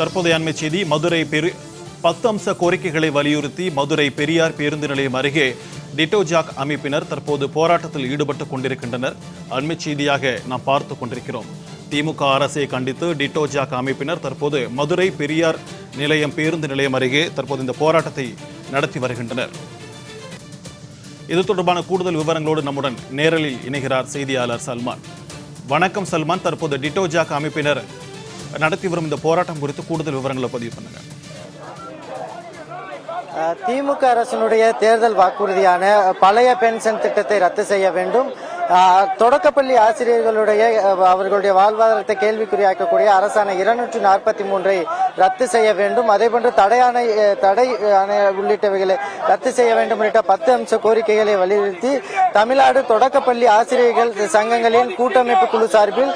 தற்போதைய அண்மை செய்தி மதுரை பெரு பத்து அம்ச கோரிக்கைகளை வலியுறுத்தி மதுரை பெரியார் பேருந்து நிலையம் அருகே டிட்டோஜாக் அமைப்பினர் தற்போது போராட்டத்தில் ஈடுபட்டுக் கொண்டிருக்கின்றனர். அண்மை செய்தியாக நாம் பார்த்து கொண்டிருக்கிறோம். திமுக அரசை கண்டித்து டிட்டோஜாக் அமைப்பினர் தற்போது மதுரை பெரியார் நிலையம் பேருந்து நிலையம் அருகே தற்போது இந்த போராட்டத்தை நடத்தி வருகின்றனர். இது தொடர்பான கூடுதல் விவரங்களோடு நம்முடன் நேரலில் இணைகிறார் செய்தியாளர் சல்மான். வணக்கம் சல்மான். தற்போது டிட்டோஜாக் அமைப்பினர் நடத்தி வரும் இந்த போராட்டம் குறித்து கூடுதல் விவரங்களை பதிவு பண்ணுங்க. திமுக அரசினுடைய தேர்தல் வாக்குறுதியான பழைய பென்ஷன் திட்டத்தை ரத்து செய்ய வேண்டும். தொடக்கப்பள்ளி ஆசிரியர்களுடைய அவர்களுடைய வாழ்வாதாரத்தை கேள்விக்குறியாக்கக்கூடிய அரசாணை இருநூற்றி நாற்பத்தி மூன்றை ரத்து செய்ய வேண்டும். அதேபோன்று தடையானை தடை ஆணை உள்ளிட்டவைகளை ரத்து செய்ய வேண்டும் உள்ளிட்ட பத்து அம்ச கோரிக்கைகளை வலியுறுத்தி தமிழ்நாடு தொடக்கப்பள்ளி ஆசிரியர்கள் சங்கங்களின் கூட்டமைப்பு குழு சார்பில்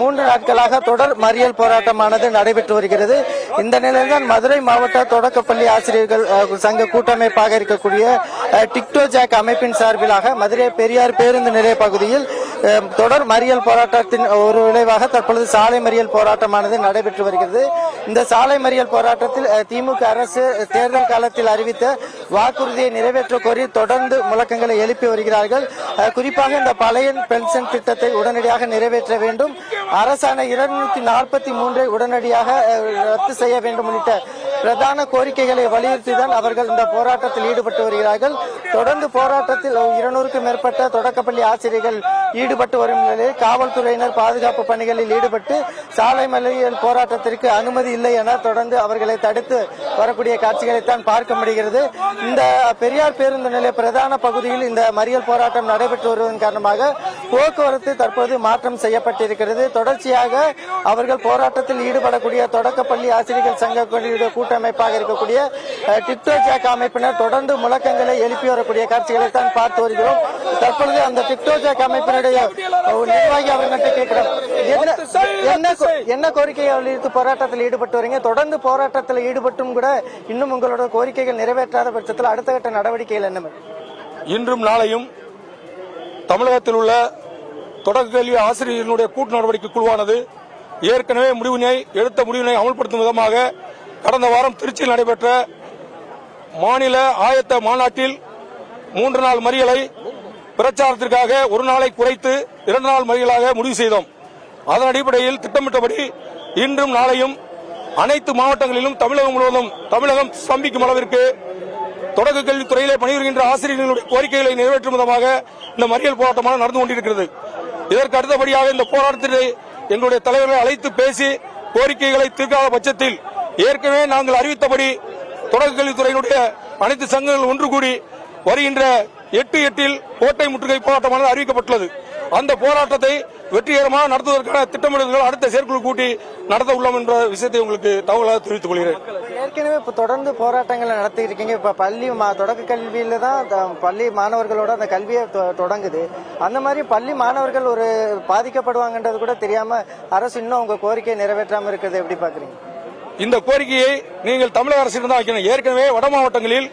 மூன்று நாட்களாக தொடர் மறியல் போராட்டமானது நடைபெற்று வருகிறது. இந்த நிலையில்தான் மதுரை மாவட்ட தொடக்கப்பள்ளி ஆசிரியர்கள் சங்க கூட்டமைப்பாக இருக்கக்கூடிய டிக்டோ ஜாக் அமைப்பின் சார்பிலாக மதுரை பெரியார் பேருந்து நிலைய பகுதியில் தொடர் மறியல் போராட்டத்தின் ஒரு விளைவாக தற்பொழுது சாலை மறியல் போராட்டமானது நடைபெற்று வருகிறது. இந்த சாலை மறியல் போராட்டத்தில் திமுக அரசு தேர்தல் காலத்தில் அறிவித்த வாக்குறுதியை நிறைவேற்ற கோரி தொடர்ந்து முழக்கங்களை எழுப்பி வருகிறார்கள். குறிப்பாக இந்த பழைய பென்ஷன் திட்டத்தை உடனடியாக நிறைவேற்ற வேண்டும். அரசாணை இருநூத்தி நாற்பத்தி மூன்றை உடனடியாக ரத்து செய்ய வேண்டும் உள்ளிட்ட பிரதான கோரிக்கைகளை வலியுறுத்தி தான் அவர்கள் இந்த போராட்டத்தில் ஈடுபட்டு வருகிறார்கள். தொடர்ந்து போராட்டத்தில் இருநூறுக்கும் மேற்பட்ட தொடக்கப்பள்ளி ஆசிரியர்கள் ஈடுபட்டு வரும் நிலையில் காவல்துறையினர் பாதுகாப்பு பணிகளில் ஈடுபட்டு சாலை மலையில் போராட்டத்திற்கு அனுமதி இல்லை என தொடர்ந்து அவர்களை தடுத்து வரக்கூடிய காட்சிகளைத்தான் பார்க்க முடிகிறது. இந்த பெரியார் பேருந்து நிலைய பிரதான பகுதியில் இந்த மறியல் போராட்டம் நடைபெற்று வருவதன் காரணமாக போக்குவரத்து தற்போது மாற்றம் செய்யப்பட்டிருக்கிறது. தொடர்ச்சியாக அவர்கள் போராட்டத்தில் ஈடுபடக்கூடிய தொடக்கப்பள்ளி ஆசிரியர்கள் சங்க கூட்டமைப்பாக இருக்கக்கூடிய டிப்டோ ஜாக் அமைப்பினர் தொடர்ந்து முழக்கங்களை எழுப்பி வரக்கூடிய காட்சிகளை தான் பார்த்து வருகிறோம். தற்பொழுது அந்த டிப்டோ ஜாக் அமைப்பினர் நிர்வாகி அவர்கிட்ட கேட்கிறோம் என்ன என்ன கோரிக்கையை வலியுறுத்தி போராட்டத்தில் ஈடுபட்டு வரீங்க? தொடர்ந்து போராட்டத்தில் ஈடுபட்டும் கூட இன்னும் உங்களோட கோரிக்கைகள் நிறைவேற்றாத பட்சத்தில் அடுத்த கட்ட நடவடிக்கைகள் என்ன இன்றும் நாளையும் தமிழகத்தில் உள்ள தொடக்க கல்வி ஆசிரியர்களுடைய கூட்டு நடவடிக்கை குழுவானது ஏற்கனவே முடிவினை எடுத்த முடிவினை அமல்படுத்தும் விதமாக கடந்த வாரம் திருச்சியில் நடைபெற்ற மாநில ஆயத்த மாநாட்டில் மூன்று நாள் மறியலை பிரச்சாரத்திற்காக ஒரு நாளை குறைத்து இரண்டு நாள் மறியலாக முடிவு செய்தோம். அதன் அடிப்படையில் திட்டமிட்டபடி இன்றும் நாளையும் அனைத்து மாவட்டங்களிலும் தமிழகம் முழுவதும் தமிழகம் ஸ்தம்பிக்கும் அளவிற்கு தொடக்க கல்வித்துறையிலே பணிபுரிகின்ற ஆசிரியர்களுடைய கோரிக்கைகளை நிறைவேற்றும் விதமாக இந்த மறியல் போராட்டமாக நடந்து கொண்டிருக்கிறது. இதற்கு அடுத்தபடியாக இந்த போராட்டத்தை எங்களுடைய தலைவர்களை அழைத்து பேசி கோரிக்கைகளை தீர்க்காத பட்சத்தில் ஏற்கனவே நாங்கள் அறிவித்தபடி தொடக்க கல்வித்துறையினுடைய அனைத்து சங்கங்கள் ஒன்று கூடி வருகின்ற எட்டு எட்டில் கோட்டை முற்றுகை போராட்டமானது அறிவிக்கப்பட்டுள்ளது. அந்த போராட்டத்தை வெற்றிகரமாக நடத்துவதற்கான திட்டமிடல்கள் அடுத்த செயற்குழு கூட்டி நடத்த உள்ளோம் என்ற விஷயத்தை உங்களுக்கு தகவலாக தெரிவித்துக் கொள்கிறேன். ஏற்கனவே இப்ப தொடர்ந்து போராட்டங்களை நடத்தி இருக்கீங்க இப்ப பள்ளி மா- தொடக்க கல்வியில தான் பள்ளி மாணவர்களோட அந்த கல்வியை தொடங்குது. அந்த மாதிரி பள்ளி மாணவர்கள் ஒரு பாதிக்கப்படுவாங்கன்றது கூட தெரியாம அரசு இன்னும் உங்க கோரிக்கையை நிறைவேற்றாம இருக்கிறது எப்படி பாக்குறீங்க? இந்த கோரிக்கையை நீங்கள் தமிழக அரசிடம் தான் வைக்கணும். ஏற்கனவே வட மாவட்டங்களில்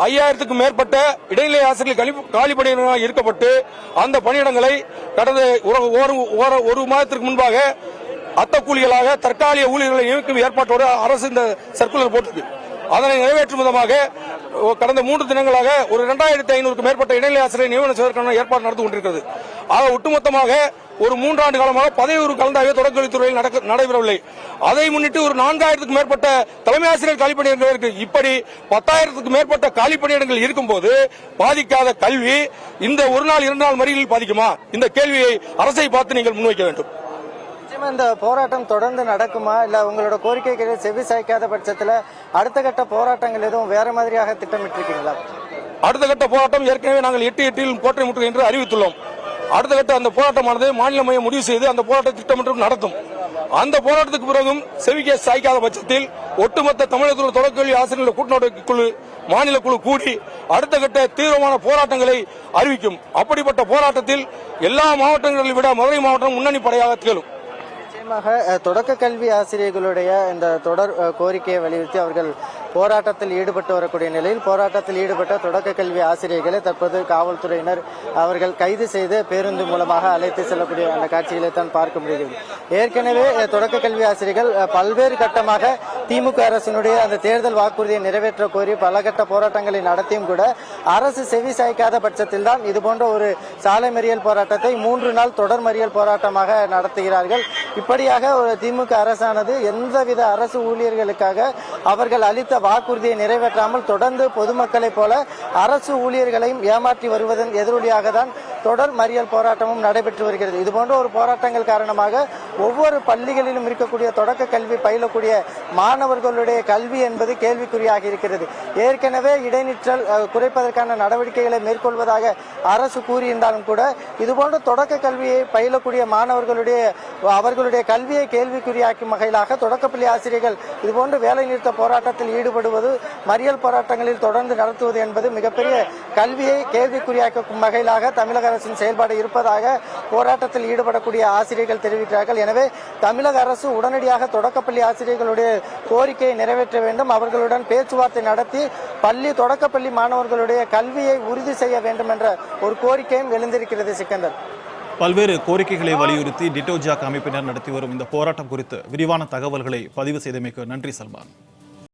ஐயாயிரத்துக்கும் மேற்பட்ட இடைநிலை ஆசிரியர்கள் கழி- காலி பணியிடங்களாக இருக்கப்பட்டு அந்த பணியிடங்களை கடந்த ஒரு ஒரு மாதத்திற்கு முன்பாக அத்த கூலிகளாக தற்காலிக ஊழியர்களை நியமிக்கும் ஏற்பாட்டோடு அரசு இந்த சர்க்குலர் போட்டிருக்கு. அதனை நிறைவேற்றும் விதமாக கடந்த மூன்று தினங்களாக ஒரு இரண்டாயிரத்தி ஐநூறுக்கு மேற்பட்ட இடைநிலை ஆசிரியர் நியமனம் செய்வதற்கான ஏற்பாடு நடந்து கொண்டிருக்கிறது. ஆக ஒட்டுமொத்தமாக ஒரு மூன்றாண்டு காலமாக பதவி ஒரு கலந்தாய்வு தொடக்கல்வித்துறையில் நடைபெறவில்லை. அதை முன்னிட்டு ஒரு நான்காயிரத்துக்கு மேற்பட்ட தலைமை ஆசிரியர் காலிப்பணியிடங்கள் இருக்கு. இப்படி பத்தாயிரத்துக்கு மேற்பட்ட காலிப்பணியிடங்கள் இருக்கும்போது பாதிக்காத கல்வி இந்த ஒரு நாள் இரண்டு நாள் மறியலில் பாதிக்குமா? இந்த கேள்வியை அரசை பார்த்து நீங்கள் முன்வைக்க வேண்டும். நிச்சயமா இந்த போராட்டம் தொடர்ந்து நடக்குமா? இல்ல உங்களோட கோரிக்கைகளை செவி சாய்க்காத பட்சத்துல அடுத்த கட்ட போராட்டங்கள் எதுவும் வேற மாதிரியாக திட்டமிட்டிருக்கீங்களா? அடுத்த கட்ட போராட்டம் ஏற்கனவே நாங்கள் எட்டு எட்டில் கோட்டை முற்றுகை என்று அறிவித்துள்ளோம். அடுத்த கட்ட அந்த போராட்டமானது மாநில மையம் முடிவு செய்து அந்த போராட்ட திட்டமிட்டு நடத்தும். அந்த போராட்டத்துக்கு பிறகும் செவிக்க சாய்க்காத பட்சத்தில் ஒட்டுமொத்த தமிழகத்தில் தொடக்கல்வி ஆசிரியர்கள் கூட்டுநடவடிக்கை குழு மாநில குழு கூடி அடுத்த கட்ட தீவிரமான போராட்டங்களை அறிவிக்கும். அப்படிப்பட்ட போராட்டத்தில் எல்லா மாவட்டங்களை விட மதுரை மாவட்டம் முன்னணி படையாக திகழும். முக்கியமாக தொடக்க கல்வி ஆசிரியர்களுடைய இந்த தொடர் கோரிக்கையை வலியுறுத்தி அவர்கள் போராட்டத்தில் ஈடுபட்டு வரக்கூடிய நிலையில் போராட்டத்தில் ஈடுபட்ட தொடக்க கல்வி ஆசிரியர்களை தற்போது காவல்துறையினர் அவர்கள் கைது செய்து பேருந்து மூலமாக அழைத்து செல்லக்கூடிய அந்த காட்சிகளை தான் பார்க்க முடிகிறது. ஏற்கனவே தொடக்க கல்வி ஆசிரியர்கள் பல்வேறு கட்டமாக திமுக அரசினுடைய அந்த தேர்தல் வாக்குறுதியை நிறைவேற்ற கோரி பலகட்ட போராட்டங்களை நடத்தியும் கூட அரசு செவி சாய்க்காத பட்சத்தில் தான் இது போன்ற ஒரு சாலை மறியல் போராட்டத்தை மூன்று நாள் தொடர் மறியல் போராட்டமாக நடத்துகிறார்கள். இப்படியாக ஒரு திமுக அரசானது எந்தவித அரசு ஊழியர்களுக்காக அவர்கள் அளித்த வாக்குறுதியை நிறைவேற்றாமல் தொடர்ந்து பொதுமக்களைப் போல அரசு ஊழியர்களையும் ஏமாற்றி வருவதன் எதிரொலியாக தான் தொடர் மறியல் போராட்டமும் நடைபெற்று வருகிறது. இது போன்ற ஒரு போராட்டங்கள் காரணமாக ஒவ்வொரு பள்ளிகளிலும் இருக்கக்கூடிய தொடக்க கல்வி பயிலக்கூடிய மாணவர்களுடைய கல்வி என்பது கேள்விக்குறியாக இருக்கிறது. ஏற்கனவே இடைநிற்றல் குறைப்பதற்கான நடவடிக்கைகளை மேற்கொள்வதாக அரசு கூறியிருந்தாலும் கூட இதுபோன்ற தொடக்க கல்வியை பயிலக்கூடிய மாணவர்களுடைய அவர்களுடைய கல்வியை கேள்விக்குறியாக்கும் வகையிலாக தொடக்கப்பள்ளி ஆசிரியர்கள் இதுபோன்று வேலைநிறுத்த போராட்டத்தில் ஈடுபடுவது மறியல் போராட்டங்களில் தொடர்ந்து நடத்துவது என்பது மிகப்பெரிய கல்வியை கேள்விக்குறியாக்கும் வகையிலாக தமிழக அரசின் செயல்பாடு இருப்பதாக போராட்டத்தில் ஈடுபடக்கூடிய ஆசிரியர்கள் தெரிவிக்கிறார்கள். எனவே தமிழக அரசு உடனடியாக தொடக்கப்பள்ளி ஆசிரியர்களுடைய கோரிக்கையை நிறைவேற்ற வேண்டும். அவர்களுடன் பேச்சுவார்த்தை நடத்தி பள்ளி தொடக்கப்பள்ளி மாணவர்களுடைய கல்வியை உறுதி செய்ய வேண்டும் என்ற ஒரு கோரிக்கையும் எழுந்திருக்கிறது சிக்கந்தர். பல்வேறு கோரிக்கைகளை வலியுறுத்தி டிட்டோ ஜாக் அமைப்பினர் நடத்தி வரும் இந்த போராட்டம் குறித்து விரிவான தகவல்களை பதிவு செய்தமைக்கு நன்றி சல்மான்.